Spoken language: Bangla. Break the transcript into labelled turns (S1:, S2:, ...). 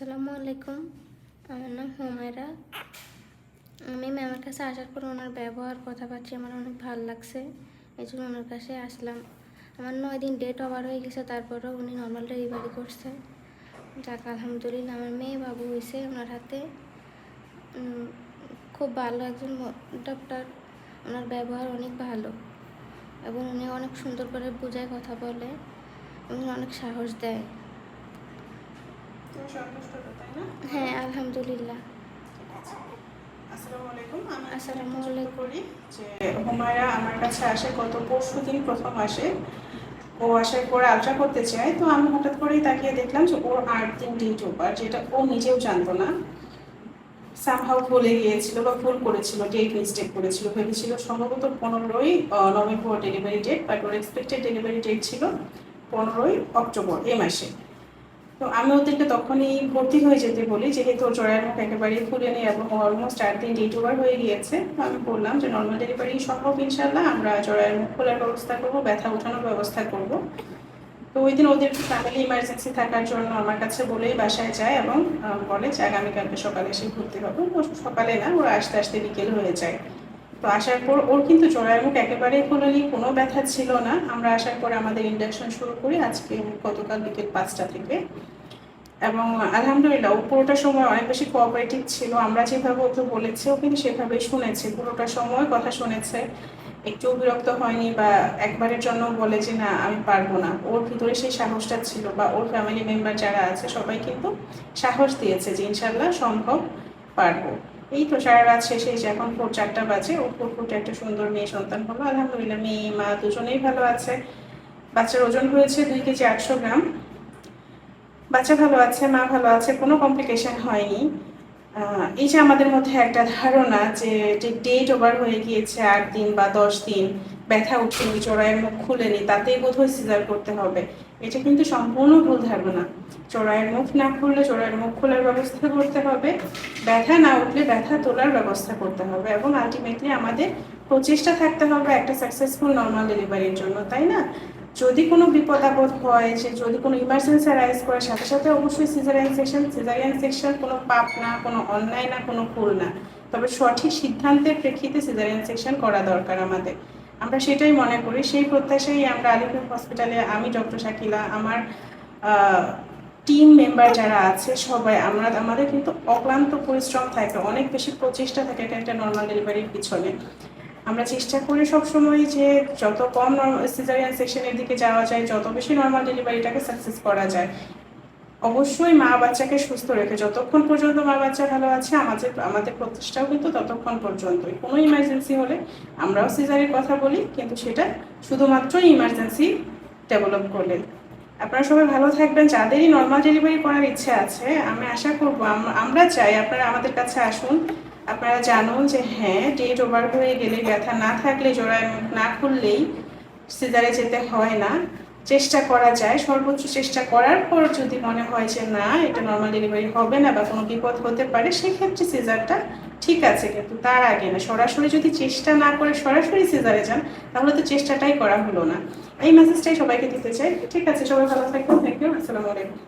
S1: আসসালামু আলাইকুম। আমার নাম হুমায়রা। আমি ম্যামের কাছে আসার পর ওনার ব্যবহার, কথাবার্তা আমার অনেক ভালো লাগছে। এই জন্য ওনার কাছে আসলাম। আমার নয় দিন ডেট ওভার হয়ে গেছে, তারপরেও উনি নর্মাল ডেলিভারি করছে। যাক, আলহামদুলিল্লাহ, আমার মেয়ে বাবু হয়েছে ওনার হাতে। খুব ভালো একজন ডক্টর ওনার ব্যবহার অনেক ভালো এবং উনি অনেক সুন্দর করে বোঝায়, কথা বলে এবং অনেক সাহস দেয়
S2: তুমি সন্তুষ্ট তো, তাই না?
S1: হ্যাঁ আলহামদুলিল্লাহ।
S2: আসসালামু আলাইকুম। আমি
S1: আসসালামু
S2: একটু
S1: আলাইকুম।
S2: করি যে হুমায়রা আমার কাছে আসে গত পরশু দিন প্রথম আসে। ও আসার পরে আলট্রা করতে চায় তো আমি হঠাৎ করেই তাকিয়ে দেখলাম যে ওর আট দিন ডেট ওভার যেটা ও নিজেও জানতো না সামহাও ভুলে গিয়েছিল বা ভুল করেছিল ডেট মিস্টেক করেছিল। ভেবেছিল সম্ভবত পনেরোই নভেম্বর ডেলিভারি ডেট বাট ওর এক্সপেক্টেড ডেলিভারি ডেট ছিল পনেরোই অক্টোবর এ মাসে। তো আমি ওদেরকে তখনই ভর্তি হয়ে যেতে বলি, যেহেতু ওর মুখ একেবারেই নেই এবং অলমোস্ট আট দিন ডেট ওভার হয়ে গিয়েছে। তো আমি বললাম যে নর্মাল ডেলিভারি সম্ভব ইনশাল্লাহ আমরা জয়ের মুখ খোলার ব্যবস্থা করব, ব্যথা ওঠানোর ব্যবস্থা করব। তো ওই দিন ওদের ফ্যামিলি ইমার্জেন্সি থাকার জন্য আমার কাছে বলেই বাসায় যায় এবং বলে যে, আগামীকালকে সকালে এসে ভর্তি হবে। সকালে না, ওরা আসতে আসতে বিকেল হয়ে যায়। তো আসার পর ওর কিন্তু জোড়ার মুখ একেবারেই খোলেনি কোনো ব্যথা ছিল না। আমরা আসার পর আমাদের ইন্ডাকশন শুরু করি আজকে গতকাল বিকেল পাঁচটা থেকে। এবং আলহামদুলিল্লাহ, ও পুরোটা সময় অনেক বেশি কোঅপারেটিভ ছিল। আমরা যেভাবে ওকে বলেছি, ও কিন্তু সেভাবেই শুনেছে। পুরোটা সময় কথা শুনেছে। একটু বিরক্ত হয়নি বা একবারের জন্য বলে যে, না, আমি পারব না। ওর ভিতরে সেই সাহসটা ছিল বা ওর ফ্যামিলি মেম্বার যারা আছে, সবাই কিন্তু সাহস দিয়েছে যে ইনশাল্লাহ সম্ভব পারব। এই তো সারা রাত শেষে এখন ভোর চারটা বাজে ও ফুট ফুটে একটা সুন্দর মেয়ে সন্তান হলো। আলহামদুলিল্লাহ, মেয়ে, মা দুজনেই ভালো আছে। বাচ্চার ওজন হয়েছে দুই কেজি আটশো গ্রাম। বাচ্চা ভালো আছে, মা ভালো আছে, কোনো কমপ্লিকেশন হয়নি। এই যে আমাদের মধ্যে একটা ধারণা যে ডেট ওভার হয়ে গিয়েছে আট দিন বা দশ দিন, ব্যথা উঠেনি, চোরাইয়ের মুখ খুলেনি, তাতেই বোধহয় সিজার করতে হবে। এটা কিন্তু সম্পূর্ণ ভুল ধারণা। চোরাইয়ের মুখ না খুললে চোরাইয়ের মুখ খোলার ব্যবস্থা করতে হবে। ব্যথা না উঠলে ব্যথা তোলার ব্যবস্থা করতে হবে এবং আলটিমেটলি আমাদের প্রচেষ্টা থাকতে হবে একটা সাকসেসফুল নর্মাল ডেলিভারির জন্য, তাই না? যদি কোনো বিপদ আপদ হয় যে যদি কোনো ইমার্জেন্সি অ্যারাইজ করার সাথে সাথে অবশ্যই সিজারিয়ান সেকশন সিজারিয়ান সেকশন কোনো পাপ না, কোনো অন্যায় না, কোনো ভুল না। তবে সঠিক সিদ্ধান্তের প্রেক্ষিতে সিজারিয়ান সেকশন করা দরকার আমাদের। আমরা সেটাই মনে করি। সেই প্রত্যাশাই আমরা আলিপুর হসপিটালে আমি ডক্টর শাকিলা আমার টিম মেম্বার যারা আছে, সবাই, আমরা, আমাদের কিন্তু অক্লান্ত পরিশ্রম থাকে, অনেক বেশি প্রচেষ্টা থাকে এটা একটা নর্মাল ডেলিভারির পিছনে। আমরা চেষ্টা করি সবসময় যে যত কম সিজারিয়ান সেকশনের দিকে যাওয়া যায়, যত বেশি নর্মাল ডেলিভারিটাকে সাকসেস করা যায়। অবশ্যই মা বাচ্চাকে সুস্থ রেখে, যতক্ষণ পর্যন্ত মা বাচ্চা ভালো আছে, আমাদের আমাদের প্রচেষ্টাও কিন্তু ততক্ষণ পর্যন্তই। কোনো ইমার্জেন্সি হলে আমরাও সিজারের কথা বলি, কিন্তু সেটা শুধুমাত্র ইমার্জেন্সি ডেভেলপ করলে। আপনারা সবাই ভালো থাকবেন। যাদেরই নর্মাল ডেলিভারি করার ইচ্ছে আছে, আমি আশা করব আমরা চাই আপনারা আমাদের কাছে আসুন। আপনারা জানুন যে হ্যাঁ ডেট ওভার হয়ে গেলে ব্যথা না থাকলে জোড়ায় না খুললেই সিজারে যেতে হয় না। চেষ্টা করা যায়, সর্বোচ্চ চেষ্টা করার পর যদি মনে হয় যে না, এটা নর্মাল ডেলিভারি হবে না বা কোনো বিপদ হতে পারে, সেক্ষেত্রে সিজারটা ঠিক আছে, কিন্তু তার আগে না। সরাসরি যদি চেষ্টা না করে সরাসরি সিজারে যান, তাহলে তো চেষ্টাটাই করা হলো না। এই মেসেজটাই সবাইকে দিতে চাই। ঠিক আছে, সবাই ভালো থাকবেন। থ্যাংক ইউ আসসালামু আলাইকুম।